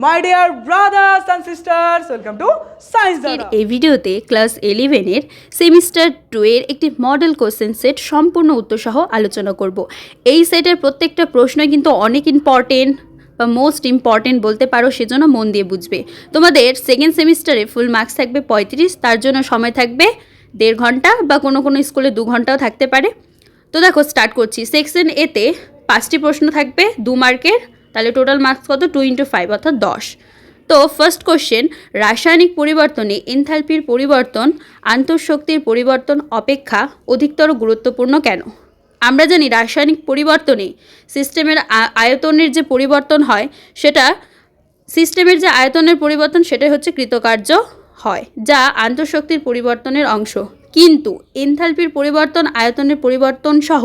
My dear brothers and sisters, welcome to Science এর Dada. এই ভিডিওতে ক্লাস ইলেভেনের সেমিস্টার টু এর একটি মডেল কোশ্চেন সেট সম্পূর্ণ উত্তরসহ আলোচনা করব। এই সেটের প্রত্যেকটা প্রশ্নই কিন্তু অনেক ইম্পর্টেন্ট বা মোস্ট ইম্পর্টেন্ট বলতে পারো সেজন্য মন দিয়ে বুঝবে। তোমাদের সেকেন্ড সেমিস্টারে ফুল মার্কস থাকবে পঁয়ত্রিশ তার জন্য সময় থাকবে দেড় ঘণ্টা বা কোনো কোনো স্কুলে দু ঘন্টাও থাকতে পারে। তো দেখো স্টার্ট করছি। সেকশন এতে পাঁচটি প্রশ্ন থাকবে দু মার্কের তাহলে টোটাল মার্কস কত? টু ইন্টু ফাইভ অর্থাৎ দশ। তো ফার্স্ট কোশ্চেন রাসায়নিক পরিবর্তনে এনথালপির পরিবর্তন, আন্তঃশক্তির পরিবর্তন, অপেক্ষা অধিকতর গুরুত্বপূর্ণ কেন? আমরা জানি রাসায়নিক পরিবর্তনে সিস্টেমের আয়তনের যে পরিবর্তন হয়, সেটা সিস্টেমের যে আয়তনের পরিবর্তন, সেটাই হচ্ছে কৃতকার্য হয়, যা আন্তঃশক্তির পরিবর্তনের অংশ। কিন্তু এনথালপির পরিবর্তন, আয়তনের পরিবর্তন সহ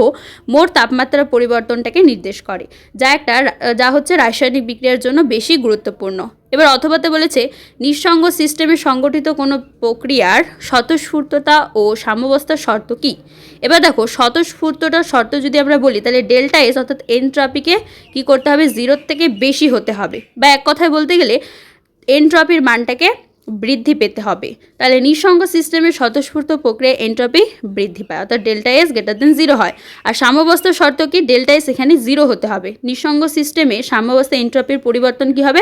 মোট তাপমাত্রার পরিবর্তনটাকে নির্দেশ করে, যা একটা যা হচ্ছে রাসায়নিক বিক্রিয়ার জন্য বেশি গুরুত্বপূর্ণ। এবার অথবাতে বলেছে, নিঃসঙ্গ সিস্টেমে সংগঠিত কোনো প্রক্রিয়ার স্বতঃস্ফূর্ততা ও সাম্যবস্থার শর্ত কী? এবার দেখো, স্বতঃস্ফূর্ততার শর্ত যদি আমরা বলি, তাহলে ডেল্টা এস অর্থাৎ এনট্রপিকে কী করতে হবে? জিরোর থেকে বেশি হতে হবে। বা এক কথায় বলতে গেলে, এনট্রপির মানটাকে বৃদ্ধি পেতে হবে। তাহলে নিঃসঙ্গ সিস্টেমের স্বতঃস্ফূর্ত প্রক্রিয়া এনট্রপি বৃদ্ধি পায়, অর্থাৎ delta S greater than zero হয়। আর সাম্যাবস্থার শর্ত কি? ডেল্টা এস এখানে জিরো হতে হবে। নিঃসঙ্গ সিস্টেমে সাম্যবস্থা এনট্রপির পরিবর্তন কি হবে?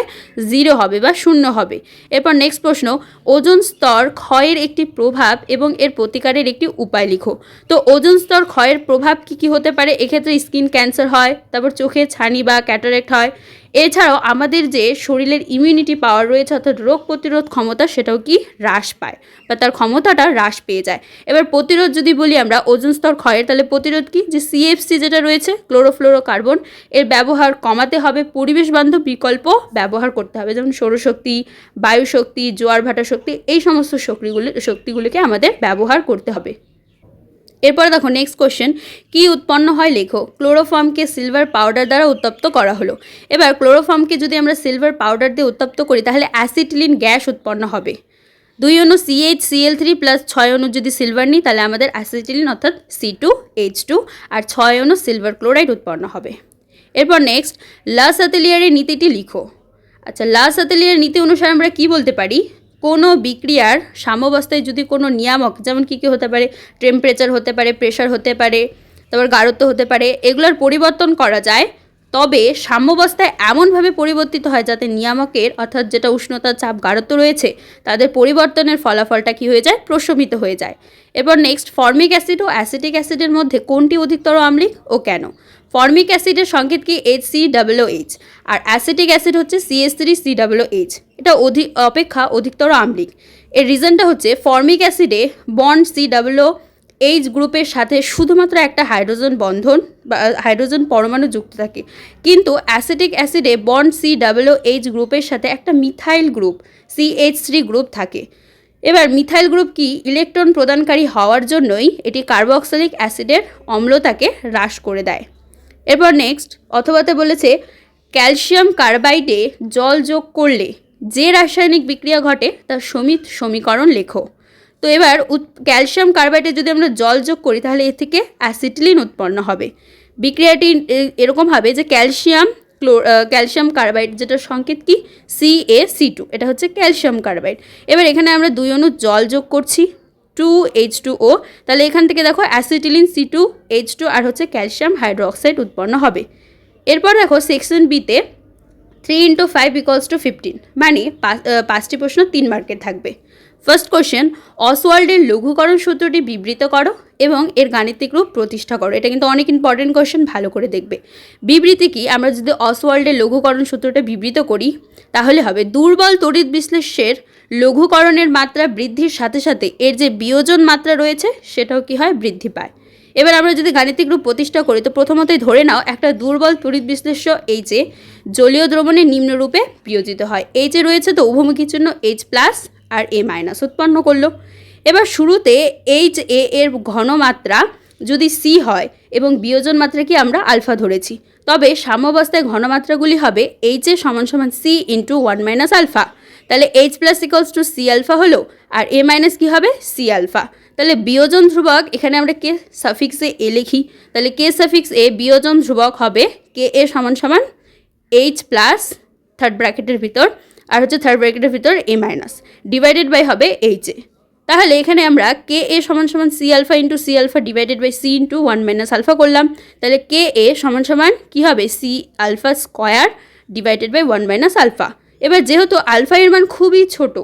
জিরো হবে বা শূন্য হবে। এরপর নেক্সট প্রশ্ন, ওজন স্তর ক্ষয়ের একটি প্রভাব এবং এর প্রতিকারের একটি উপায় লিখো। তো ওজন স্তর ক্ষয়ের প্রভাব কি কি হতে পারে? এক্ষেত্রে স্কিন ক্যান্সার হয়, তারপর চোখে ছানি বা ক্যাটারেক্ট হয় এছাড়াও আমাদের যে শরীরের ইমিউনিটি পাওয়ার রয়েছে অর্থাৎ রোগ প্রতিরোধ ক্ষমতা, সেটাও কি হ্রাস পায় বা তার ক্ষমতাটা হ্রাস পেয়ে যায়। এবার প্রতিরোধ যদি বলি আমরা, ওজন স্তর ক্ষয়ের, তাহলে প্রতিরোধ কি? যে সিএফসি যেটা রয়েছে ক্লোরোফ্লোরো কার্বন এর ব্যবহার কমাতে হবে, পরিবেশ বান্ধব বিকল্প ব্যবহার করতে হবে, যেমন সৌরশক্তি, বায়ুশক্তি, জোয়ার ভাটা শক্তি, এই সমস্ত শক্তিগুলি, শক্তিগুলিকে আমাদের ব্যবহার করতে হবে। এরপর দেখো নেক্সট কোশ্চেন কি উৎপন্ন হয় লেখো ক্লোরোফর্মকে সিলভার পাউডার দ্বারা উত্তপ্ত করা হলো। এবার ক্লোরোফর্মকে যদি আমরা সিলভার পাউডার দিয়ে উত্তপ্ত করি, তাহলে অ্যাসিটিলিন গ্যাস উৎপন্ন হবে। দুই অণু সিএইচ সিএল থ্রি প্লাস ছয় অণু যদি সিলভার নিই, তাহলে আমাদের অ্যাসিটিলিন অর্থাৎ সি টু এইচ টু আর ছয় অণু সিলভার ক্লোরাইড উৎপন্ন হবে। এরপর নেক্সট লাস অ্যাতেলিয়ারের নীতিটি লিখো। আচ্ছা লাস অ্যাতেলিয়ার নীতি অনুসারে আমরা কি বলতে পারি? কোনো বিক্রিয়ার সাম্যবস্থায় যদি কোনো নিয়ামক, যেমন কী কী হতে পারে টেম্পারেচার হতে পারে প্রেশার হতে পারে, তারপর গাঢ়ত্ব হতে পারে, এগুলোর পরিবর্তন করা যায়, তবে সাম্যবস্থায় এমনভাবে পরিবর্তিত হয় যাতে নিয়ামকের, অর্থাৎ যেটা উষ্ণতা চাপ, গাঢ়ত্ব রয়েছে, তাদের পরিবর্তনের ফলাফলটা কী হয়ে যায়? প্রশমিত হয়ে যায়। এরপর নেক্সট ফর্মিক অ্যাসিড ও অ্যাসিটিক অ্যাসিডের মধ্যে কোনটি অধিকতর আম্লিক ও কেন? ফর্মিক অ্যাসিডের সংকেত কি H C double O H আর অ্যাসিটিক অ্যাসিড হচ্ছে C S three C double O H এটা অধিক, অপেক্ষা অধিকতর আম্লিক। এর রিজনটা হচ্ছে formic অ্যাসিডে bond C double O H গ্রুপের সাথে শুধুমাত্র একটা হাইড্রোজেন বন্ধন বা হাইড্রোজেন পরমাণু যুক্ত থাকে। কিন্তু acetic অ্যাসিডে bond C double O H গ্রুপের সাথে একটা methyl group C H three group থাকে। এবার মিথাইল গ্রুপ কি? ইলেকট্রন প্রদানকারী হওয়ার জন্যই এটি কার্বক্সিলিক অ্যাসিডের অম্লতাকে হ্রাস করে দেয়। এরপর নেক্সট অথবাতে বলেছে ক্যালসিয়াম কার্বাইডে জল যোগ করলে যে রাসায়নিক বিক্রিয়া ঘটে তার সমিত সমীকরণ লেখো। তো এবার ক্যালসিয়াম কার্বাইডে যদি আমরা জল যোগ করি, তাহলে এ থেকে অ্যাসিটিলিন উৎপন্ন হবে। বিক্রিয়াটি এরকম হবে যে ক্যালসিয়াম ক্লো ক্যালসিয়াম কার্বাইড যেটার সংকেত কি? সি এ সি টু এটা হচ্ছে ক্যালসিয়াম কার্বাইড এবার এখানে আমরা দুই অণু জল যোগ করছি। টু এইচ টু ও তাহলে এখান থেকে দেখো acetylene C two H two আর হচ্ছে ক্যালসিয়াম হাইড্রোক্সাইড উৎপন্ন হবে। এরপর দেখো সেকশন বিতে three into five equals to fifteen মানে পাঁচ- পাঁচটি প্রশ্ন তিন মার্কের থাকবে। ফার্স্ট কোশ্চেন অসওয়ার্ল্ডের লঘুকরণ সূত্রটি বিবৃত করো। এবং এর গাণিতিক রূপ প্রতিষ্ঠা করো। এটা কিন্তু অনেক ইম্পর্টেন্ট কোশ্চেন ভালো করে দেখবে। বিবৃতি কি? আমরা যদি অসওয়াল্ডের লঘুকরণ সূত্রটা বিবৃত করি, তাহলে হবে, দুর্বল তড়িৎ বিশ্লেষ্যের লঘুকরণের মাত্রা বৃদ্ধির সাথে সাথে এর যে বিয়োজন মাত্রা রয়েছে, সেটাও কি হয়? বৃদ্ধি পায়। এবার আমরা যদি গাণিতিক রূপ প্রতিষ্ঠা করি, তো প্রথমতই ধরে নাও, একটা দুর্বল তড়িৎ বিশ্লেষ্য এইচে জলীয় দ্রবণের নিম্নরূপে বিয়োজিত হয়। এইচে রয়েছে তো উভমুখী চিহ্ন এইচ প্লাস আর এ মাইনাস উৎপন্ন করল। এবার শুরুতে এইচ এ এর ঘনমাত্রা যদি সি হয় এবং বিয়োজন মাত্রা কি আমরা আলফা ধরেছি, তবে সাম্যাবস্থায় ঘনমাত্রাগুলি হবে এইচ এ সমান সমান C into one minus alpha তাহলে H plus equals to C alpha হলো, আর এ মাইনাস কী হবে? সি আলফা তাহলে বিয়োজন ধ্রুবক, এখানে আমরা কে সাফিক্সে এ লিখি। তাহলে কে সাফিক্স এ বিয়োজন ধ্রুবক হবে কে এ সমান সমান এইচ প্লাস থার্ড ব্র্যাকেটের ভিতর, আর হচ্ছে থার্ড ব্র্যাকেটের ভিতর এ মাইনাস ডিভাইডেড বাই হবে এইচ এ তাহলে এখানে আমরা কে এ সমান সমান C alpha into C alpha divided by C into one minus alpha করলাম। তাহলে কে এ সমান সমান কী হবে? C alpha square divided by one minus alpha এবার যেহেতু আলফা এর মান খুবই ছোট,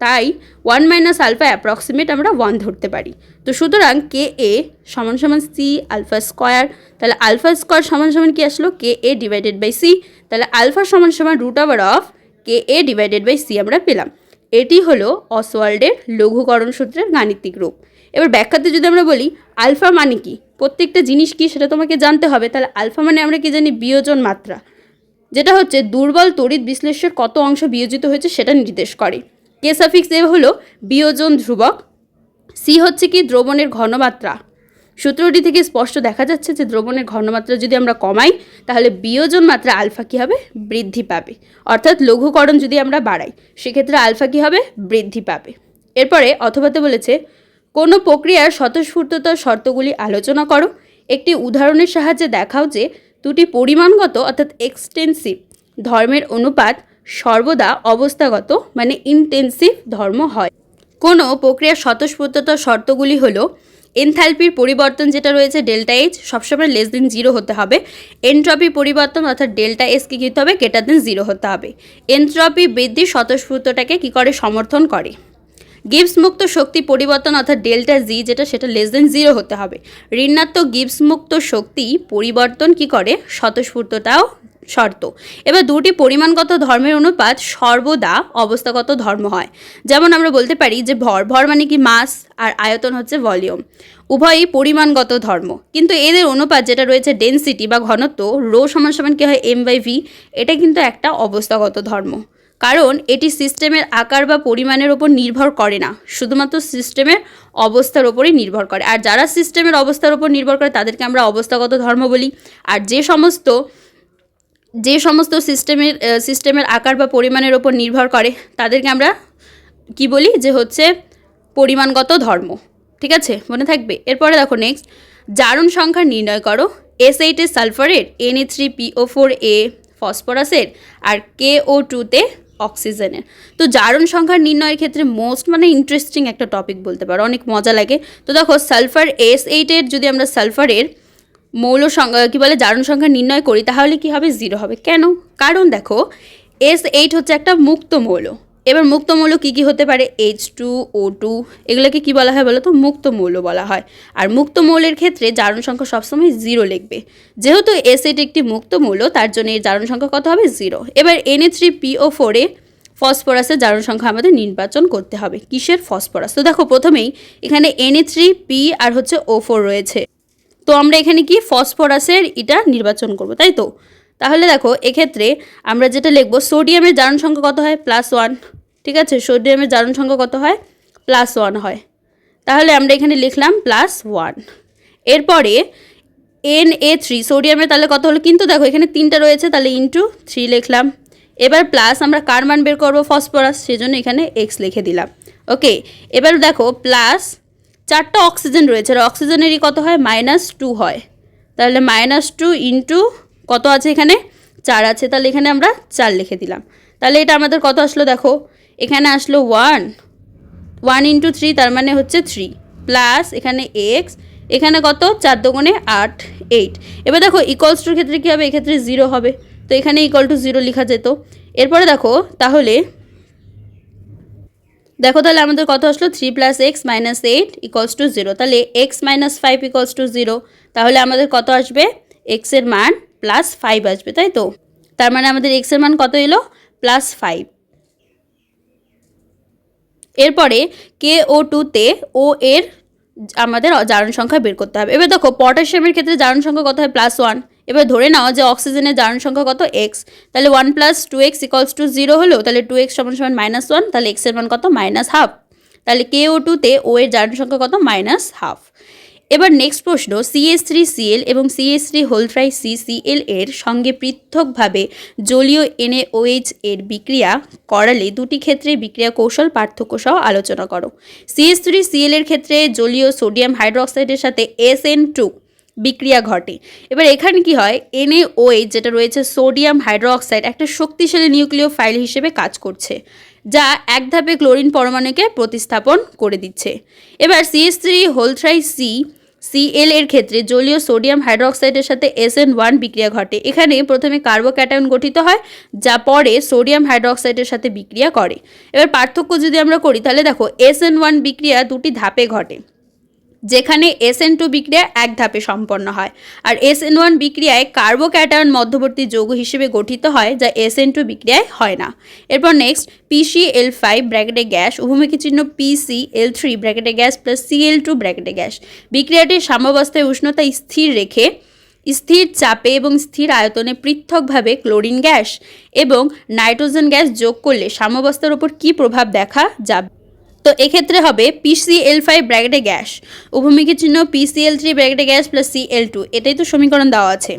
তাই ওয়ান মাইনাস আলফা অ্যাপ্রক্সিমেট আমরা ওয়ান ধরতে পারি। তো সুতরাং কে এ সমান সমান সি আলফা স্কোয়ার তাহলে আলফা স্কোয়ার সমান সমান কি আসলো? K A divided by C তাহলে আলফা সমান সমান root over of K A divided by C আমরা পেলাম। এটি হলো অসওয়াল্ডের লঘুকরণ সূত্রের গাণিতিক রূপ। এবার ব্যাখ্যাতে যদি আমরা বলি, আলফা মানে কি? প্রত্যেকটা জিনিস কি সেটা তোমাকে জানতে হবে, তাহলে আলফা মানে আমরা কি জানি? বিয়োজন মাত্রা। যেটা হচ্ছে, দুর্বল তড়িৎ বিশ্লেষ্যের কত অংশ বিয়োজিত হয়েছে সেটা নির্দেশ করে। কেসাফিক্স এ হলো বিয়োজন ধ্রুবক, সি হচ্ছে কি দ্রবণের ঘনমাত্রা। সূত্রটি থেকে স্পষ্ট দেখা যাচ্ছে যে দ্রবণের ঘনমাত্রা যদি আমরা কমাই, তাহলে বিয়োজন মাত্রা আলফা কী হবে? বৃদ্ধি পাবে। অর্থাৎ লঘুকরণ যদি আমরা বাড়াই, সেক্ষেত্রে আলফা কী হবে? বৃদ্ধি পাবে। এরপরে অথবাতে বলেছে, কোনো প্রক্রিয়ার স্বতঃস্ফূর্ততার শর্তগুলি আলোচনা করো। একটি উদাহরণের সাহায্যে দেখাও যে দুটি পরিমাণগত অর্থাৎ এক্সটেন্সিভ ধর্মের অনুপাত সর্বদা অবস্থাগত মানে ইনটেনসিভ ধর্ম হয়। কোনো প্রক্রিয়ার স্বতঃস্ফূর্ততার শর্তগুলি হলো এনথ্যালপির পরিবর্তন যেটা রয়েছে, ডেল্টা এইচ সবসময় লেস দিন জিরো হতে হবে। এনট্রপি পরিবর্তন অর্থাৎ ডেল্টা এস কী হবে? গ্রেটার দেন জিরো হতে হবে। এনট্রপি বৃদ্ধি স্বতঃস্ফূর্তটাকে কী করে? সমর্থন করে। গিবস মুক্ত শক্তি পরিবর্তন অর্থাৎ ডেল্টা জি যেটা সেটা লেস দেন জিরো হতে হবে। ঋণাত্মক গিবস মুক্ত শক্তি পরিবর্তন কি করে? স্বতঃস্ফূর্তটাও শর্ত। এবার দুটি পরিমাণগত ধর্মের অনুপাত সর্বদা অবস্থাগত ধর্ম হয়। যেমন আমরা বলতে পারি যে ভর ভর মানে কি? মাস, আর আয়তন হচ্ছে ভলিউম। উভয়ই পরিমাণগত ধর্ম। কিন্তু এদের অনুপাত যেটা রয়েছে ডেনসিটি বা ঘনত্ব, রো সমান সমান কী হয়? এম বাই ভি এটা কিন্তু একটা অবস্থাগত ধর্ম। কারণ এটি সিস্টেমের আকার বা পরিমাণের ওপর নির্ভর করে না। শুধুমাত্র সিস্টেমের অবস্থার ওপরই নির্ভর করে। আর যারা সিস্টেমের অবস্থার ওপর নির্ভর করে, তাদেরকে আমরা অবস্থাগত ধর্ম বলি। আর যে সমস্ত যে সমস্ত সিস্টেমের সিস্টেমের আকার বা পরিমাণের ওপর নির্ভর করে, তাদেরকে আমরা কি বলি? যে হচ্ছে পরিমাণগত ধর্ম। ঠিক আছে? মনে থাকবে? এরপরে দেখো নেক্সট জারণ সংখ্যা নির্ণয় করো। এস এইটে সালফারের N A three PO four এ ফসফরাসের আর কে ও টুতে অক্সিজেনের। তো জারণ সংখ্যা নির্ণয়ের ক্ষেত্রে মোস্ট মানে ইন্টারেস্টিং একটা টপিক বলতে পারো। অনেক মজা লাগে। তো দেখো সালফার এস এইটের যদি আমরা সালফারের মৌল সংখ্যা, কী বলে, জারণ সংখ্যা নির্ণয় করি, তাহলে কি হবে? জিরো হবে। কেন? কারণ দেখো এস এইট হচ্ছে একটা মুক্ত মৌল। এবার মুক্ত মৌল কী কী হতে পারে? এইচ টু ও টু এগুলোকে কী বলা হয় বলো তো মুক্ত মৌল বলা হয়। আর মুক্ত মৌলের ক্ষেত্রে জারণ সংখ্যা সবসময় জিরো লিখবে। যেহেতু এস এইট একটি মুক্ত মৌল, তার জন্য এর জারণ সংখ্যা কত হবে? জিরো এবার এনএ থ্রি পিও ফোরে ফসফরাসের জারণ সংখ্যা আমাদের নির্বাচন করতে হবে। কিসের ফসফরাস? তো দেখো, প্রথমেই এখানে এনএ থ্রি পি আর হচ্ছে ও ফোর রয়েছে। তো আমরা এখানে কি ফসফরাসের এটা নির্বাচন করব, তাই তো? তাহলে দেখো, এক্ষেত্রে আমরা যেটা লিখব, সোডিয়ামের জারণ সংখ্যা কত হয়? Plus one. ঠিক আছে? সোডিয়ামের জারণ সংখ্যা কত হয়? প্লাস ওয়ান হয়। তাহলে আমরা এখানে লিখলাম প্লাস ওয়ান। এরপরে এন এ থ্রি, সোডিয়ামের তাহলে কত হলো? কিন্তু দেখো, এখানে তিনটা রয়েছে, তাহলে ইন্টু থ্রি লিখলাম। এবার প্লাস আমরা কার মান বের করব? ফসফরাস। সেজন্য এখানে এক্স লিখে দিলাম। ওকে, এবার দেখো, প্লাস চারটা অক্সিজেন রয়েছে। আর অক্সিজেনেরই কত হয়? মাইনাস টু হয়। তাহলে মাইনাস টু ইন্টু কত আছে এখানে? চার আছে। তাহলে এখানে আমরা চার লিখে দিলাম। তাহলে এটা আমাদের কত আসলো দেখো? এখানে আসলো ওয়ান ওয়ান ইন্টু থ্রি তার মানে হচ্ছে থ্রি প্লাস এখানে এক্স এখানে কত? চার দোকানে আট এইট এবার দেখো ইকলস টুর ক্ষেত্রে কী হবে? এক্ষেত্রে জিরো হবে। তো এখানে ইকল টু জিরো লেখা যেত। এরপরে দেখো, তাহলে দেখো তাহলে আমাদের কত আসলো? Three plus X minus eight equals to zero তাহলে X minus five equals to zero তাহলে আমাদের কত আসবে? এক্সের মান প্লাস ফাইভ আসবে, তাই তো? তার মানে আমাদের এক্সের মান কত এলো? প্লাস ফাইভ এরপরে কে ও টুতে ও এর আমাদের জারণ সংখ্যা বের করতে হবে। এবার দেখো পটাশিয়ামের ক্ষেত্রে জারণ সংখ্যা কত হয়? প্লাস ওয়ান এবার ধরে নাও যে অক্সিজেনের জারণ সংখ্যা কত? এক্স তাহলে one plus two X equals to zero হলো, তাহলে টু এক্স সমান সমান মাইনাস ওয়ান তাহলে এক্সের মান কত? মাইনাস হাফ তাহলে কে ও টুতে ও এর জারণ সংখ্যা কত? মাইনাস হাফ এবার নেক্সট প্রশ্ন সিএস থ্রি সিএল এবং CH three whole three C CL এর সঙ্গে পৃথকভাবে জলীয় এনএওএইচ এর বিক্রিয়া করালে দুটি ক্ষেত্রে বিক্রিয়া কৌশল পার্থক্য সহ আলোচনা করো। সিএস থ্রি সিএল এর ক্ষেত্রে জলীয় সোডিয়াম হাইড্রোক্সাইডের সাথে এস এন টু বিক্রিয়া ঘটে। এবার এখানে কি হয়? এনএওএইচ যেটা রয়েছে সোডিয়াম হাইড্রোক্সাইড একটা শক্তিশালী নিউক্লিয় ফাইল হিসেবে কাজ করছে, যা এক ধাপে ক্লোরিন পরমাণুকে প্রতিস্থাপন করে দিচ্ছে। এবার CH three whole three C CL এর ক্ষেত্রে জলীয় সোডিয়াম হাইড্রোক্সাইডের সাথে এসএন ওয়ান বিক্রিয়া ঘটে। এখানে প্রথমে কার্বোক্যাটায়ন গঠিত হয়, যা পরে সোডিয়াম হাইড্রোক্সাইডের সাথে বিক্রিয়া করে। এবার পার্থক্য যদি আমরা করি, তাহলে দেখো এসএন ওয়ান বিক্রিয়া দুটি ধাপে ঘটে। যেখানে এসএন টু বিক্রিয়া এক ধাপে সম্পন্ন হয়। আর এসএন ওয়ান বিক্রিয়ায় কার্বোক্যাটায়ন মধ্যবর্তী যৌগ হিসেবে গঠিত হয়, যা এসএন টু বিক্রিয়ায় হয় না। এরপর next P C L five ব্র্যাকেটে গ্যাস উভমুখী চিহ্ন পিসি এল থ্রি ব্র্যাকেটে gas plus C L two ব্র্যাকেটে গ্যাস বিক্রিয়াটির সাম্যাবস্থায় উষ্ণতা স্থির রেখে, স্থির চাপে এবং স্থির আয়তনে পৃথকভাবে ক্লোরিন গ্যাস এবং নাইট্রোজেন গ্যাস যোগ করলে সাম্যাবস্থার উপর কী প্রভাব দেখা যাবে? তো এক্ষেত্রে হবে পিসিএল ফাইভ ব্র্যাকেটে গ্যাস উভমুখী চিহ্ন পিসিএল থ্রি ব্র্যাকেটে গ্যাস প্লাস সিএল টু এটাই তো সমীকরণ দেওয়া আছে।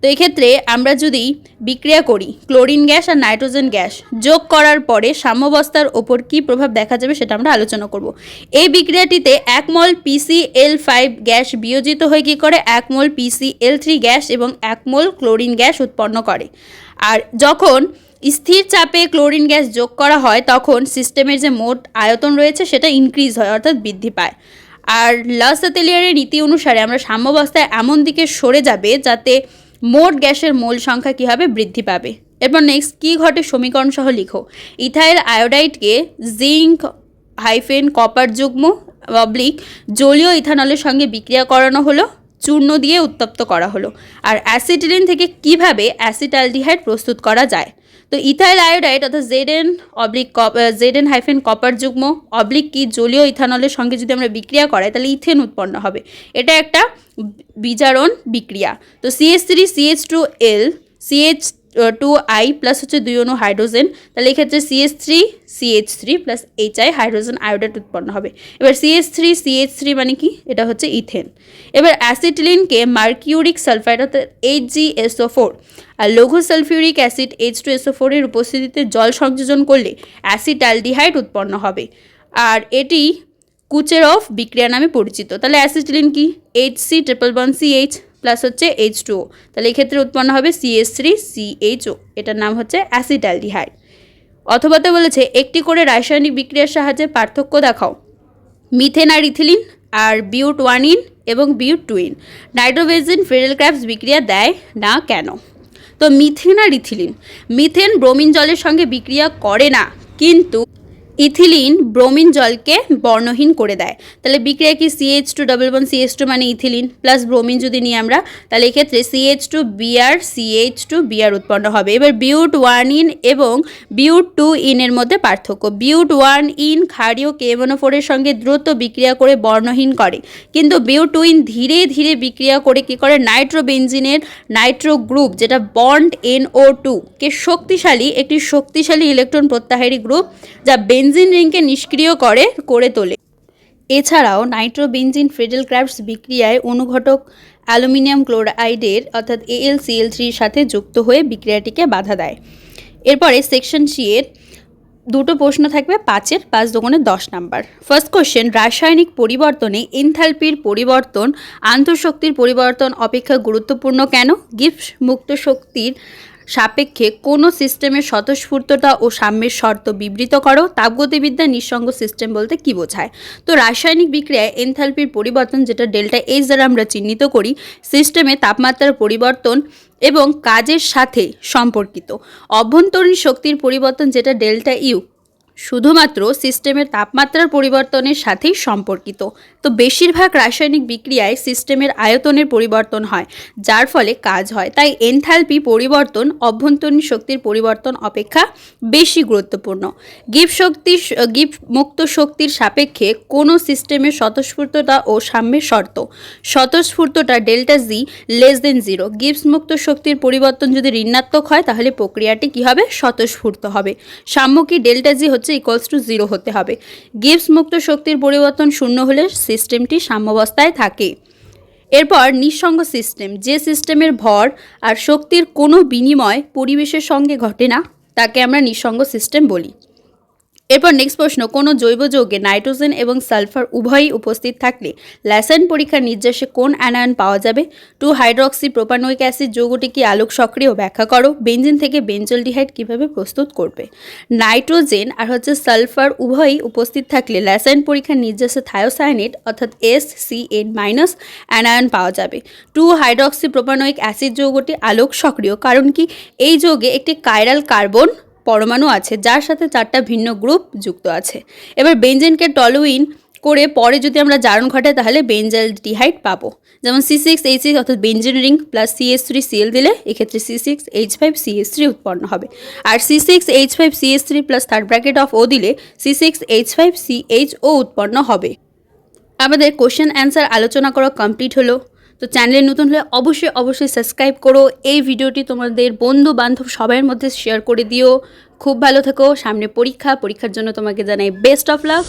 তো এক্ষেত্রে আমরা যদি বিক্রিয়া করি ক্লোরিন গ্যাস আর নাইট্রোজেন গ্যাস যোগ করার পরে সাম্যবস্থার ওপর কী প্রভাব দেখা যাবে সেটা আমরা আলোচনা করব। এই বিক্রিয়াটিতে এক mole P C L five gas বিয়োজিত হয়ে কী করে? এক মল পিসিএল থ্রি গ্যাস এবং এক মল ক্লোরিন গ্যাস উৎপন্ন করে। আর যখন স্থির চাপে ক্লোরিন গ্যাস যোগ করা হয়, তখন সিস্টেমের যে মোট আয়তন রয়েছে সেটা ইনক্রিজ হয়, অর্থাৎ বৃদ্ধি পায়। আর লাসেতেলিয়ারের নীতি অনুসারে আমরা সাম্যাবস্থায় এমন দিকে সরে যাবে যাতে মোট গ্যাসের মোল সংখ্যা কী হবে বৃদ্ধি পাবে। এরপর নেক্সট কী ঘটে সমীকরণ সহ লিখো। ইথাইল আয়োডাইডকে জিঙ্ক হাইফেন কপার যুগ্ম অবলিক জলীয় ইথানলের সঙ্গে বিক্রিয়া করানো হলো, চূর্ণ দিয়ে উত্তপ্ত করা হলো। আর অ্যাসিটিলিন থেকে কীভাবে অ্যাসিটালডিহাইড প্রস্তুত করা যায়? তো ইথাইল আয়োডাইড অর্থাৎ Z N oblique Z N hyphen copper যুগ্ম অবলিক কি জলীয় ইথানলের সঙ্গে যদি আমরা বিক্রিয়া করাই, তাহলে ইথেন উৎপন্ন হবে। এটা একটা বিজারণ বিক্রিয়া। তো CH three CH two L CH two I plus হচ্ছে দুই অনু হাইড্রোজেন তাহলে এক্ষেত্রে CH three CH three plus H I hydrogen iodide উৎপন্ন হবে। এবার সিএস থ্রি সিএইচ থ্রি মানে কি? এটা হচ্ছে ইথেন এবার অ্যাসিটিলিনকে মার্কিউরিক সালফাইড অর্থাৎ এইচ জি এসও ফোর আর লঘু sulphuric acid H two SO ফোরের উপস্থিতিতে জল সংযোজন করলে অ্যাসিটালডিহাইড উৎপন্ন হবে। আর এটি কুচের অফ বিক্রিয়া নামে পরিচিত। তাহলে অ্যাসিটিলিন কি? H C triple one C H plus হচ্ছে এইচ টু ও তাহলে এক্ষেত্রে উৎপন্ন হবে সিএস থ্রি সিএইচও এটার নাম হচ্ছে অ্যাসিটালডিহাইড অথবা তো বলেছে, একটি করে রাসায়নিক বিক্রিয়ার সাহায্যে পার্থক্য দেখাও। মিথেন আর ইথিলিন আর বিউট ওয়ান ইন এবং বিউট টু ইন নাইট্রোভেজিন ফেডাল ক্র্যাপস বিক্রিয়া দেয় না কেন? তো মিথেন আর ইথিলিন মিথেন ব্রোমিন জলের সঙ্গে বিক্রিয়া করে না, কিন্তু ইথিলিন ব্রোমিন জলকে বর্ণহীন করে দেয়। তাহলে বিক্রিয়া কি? CH two double one CH two মানে ইথিলিন প্লাস ব্রোমিন যদি নিই আমরা, তাহলে এক্ষেত্রে CH two Br CH two Br উৎপন্ন হবে। এবার বিউট ওয়ান ইন এবং বিউট টু ইনের মধ্যে পার্থক্য। বিউট ওয়ান ইন ক্ষারীয় কেমনোফোরের সঙ্গে দ্রুত বিক্রিয়া করে বর্ণহীন করে। কিন্তু বিউট টু ইন ধীরে ধীরে বিক্রিয়া করে কি করে? নাইট্রোবেনজিনের নাইট্রো গ্রুপ যেটা বন্ড এন ও টু কে শক্তিশালী, একটি শক্তিশালী ইলেকট্রন প্রত্যাহারী গ্রুপ যা বেনজিন রিংকে নিষ্ক্রিয় করে করে তোলে। এছাড়াও নাইট্রোবেনজিন ফ্রেডেল ক্র্যাফটস বিক্রিয়ায় অনুঘটক অ্যালুমিনিয়াম ক্লোরাইডের অর্থাৎ এএলসিএল থ্রির সাথে যুক্ত হয়ে বিক্রিয়াটিকে বাধা দেয়। এরপরে সেকশন সি এর দুটো প্রশ্ন থাকবে পাঁচের, পাঁচ দোকানে দশ নাম্বার। ফার্স্ট কোশ্চেন, রাসায়নিক পরিবর্তনে এনথালপির পরিবর্তন, আন্তঃশক্তির পরিবর্তন অপেক্ষা গুরুত্বপূর্ণ কেন? গিফট মুক্ত শক্তির সাপেক্ষে কোনো সিস্টেমের স্বতঃস্ফূর্ততা ও সাম্যের শর্ত বিবৃত করো। তাপগতিবিদ্যা নিঃসঙ্গ সিস্টেম বলতে কি বোঝায়? তো রাসায়নিক বিক্রিয়ায় এনথালপির পরিবর্তন, যেটা ডেল্টা এইচ দ্বারা আমরা চিহ্নিত করি, সিস্টেমে তাপমাত্রার পরিবর্তন এবং কাজের সাথে সম্পর্কিত। অভ্যন্তরীণ শক্তির পরিবর্তন, যেটা ডেল্টা ইউ শুধুমাত্র সিস্টেমের তাপমাত্রার পরিবর্তনের সাথেই সম্পর্কিত। তো বেশিরভাগ রাসায়নিক বিক্রিয়ায় সিস্টেমের আয়তনের পরিবর্তন হয়, যার ফলে কাজ হয়। তাই এনথালপি পরিবর্তন, অভ্যন্তরীণ শক্তির পরিবর্তন অপেক্ষা বেশি গুরুত্বপূর্ণ। গিফট শক্তি গিফট মুক্ত শক্তির সাপেক্ষে কোনো সিস্টেমের স্বতঃস্ফূর্ততা ও সাম্যের শর্ত। স্বতঃস্ফূর্ততা delta G less than zero. Gift মুক্ত শক্তির পরিবর্তন যদি ঋণাত্মক হয়, তাহলে প্রক্রিয়াটি কী হবে স্বতঃস্ফূর্ত হবে? সাম্য কি ডেল্টা জি হচ্ছে ইকুয়ালস টু জিরো হতে হবে। গিবস মুক্ত শক্তির পরিবর্তন শূন্য হলে সিস্টেমটি সাম্যবস্থায় থাকে। এরপর নিঃসঙ্গ সিস্টেম যে সিস্টেমের ভর আর শক্তির কোনো বিনিময় পরিবেশের সঙ্গে ঘটে না, তাকে আমরা নিঃসঙ্গ সিস্টেম বলি। এরপর নেক্সট প্রশ্ন, কোনো জৈব যৌগে নাইট্রোজেন এবং সালফার উভয়ই উপস্থিত থাকলে ল্যাসান পরীক্ষার নির্যাসে কোন অ্যানায়ন পাওয়া যাবে? টু হাইড্রক্সি প্রোপানোইক অ্যাসিড যৌগটি কি আলোক সক্রিয়? ব্যাখ্যা করো। বেঞ্জিন থেকে বেঞ্জলডিহাইড কীভাবে প্রস্তুত করবে? নাইট্রোজেন আর হচ্ছে সালফার উভয়ই উপস্থিত থাকলে ল্যাসাইন পরীক্ষার নির্যাসে থায়োসায়ানেট অর্থাৎ S C N minus anion পাওয়া যাবে। টু হাইড্রক্সি প্রোপানোইক অ্যাসিড যৌগটি আলোক সক্রিয়। কারণ কি? এই যৌগে একটি কাইরাল কার্বন পরমাণু আছে, যার সাথে চারটা ভিন্ন গ্রুপ যুক্ত আছে। এবার বেঞ্জেনকে টলুইন করে পরে যদি আমরা জারণ ঘটাই, তাহলে বেঞ্জাল ডিহাইড পাবো। যেমন সি সিক্স এইচ সিক্স অর্থাৎ benzene ring plus CS three Cl দিলে এক্ষেত্রে C six H five CS three উৎপন্ন হবে। আর C six H five CS three plus third bracket of O দিলে C six H five CH O উৎপন্ন হবে। আমাদের question answer আলোচনা করা কমপ্লিট হলো। তো চ্যানেলে নতুন হলে অবশ্যই অবশ্যই সাবস্ক্রাইব করো। এই ভিডিওটি তোমাদের বন্ধু বান্ধব সবার মধ্যে শেয়ার করে দিও। খুব ভালো থেকো। সামনে পরীক্ষা। পরীক্ষার জন্য তোমাকে জানাই বেস্ট অফ লাভ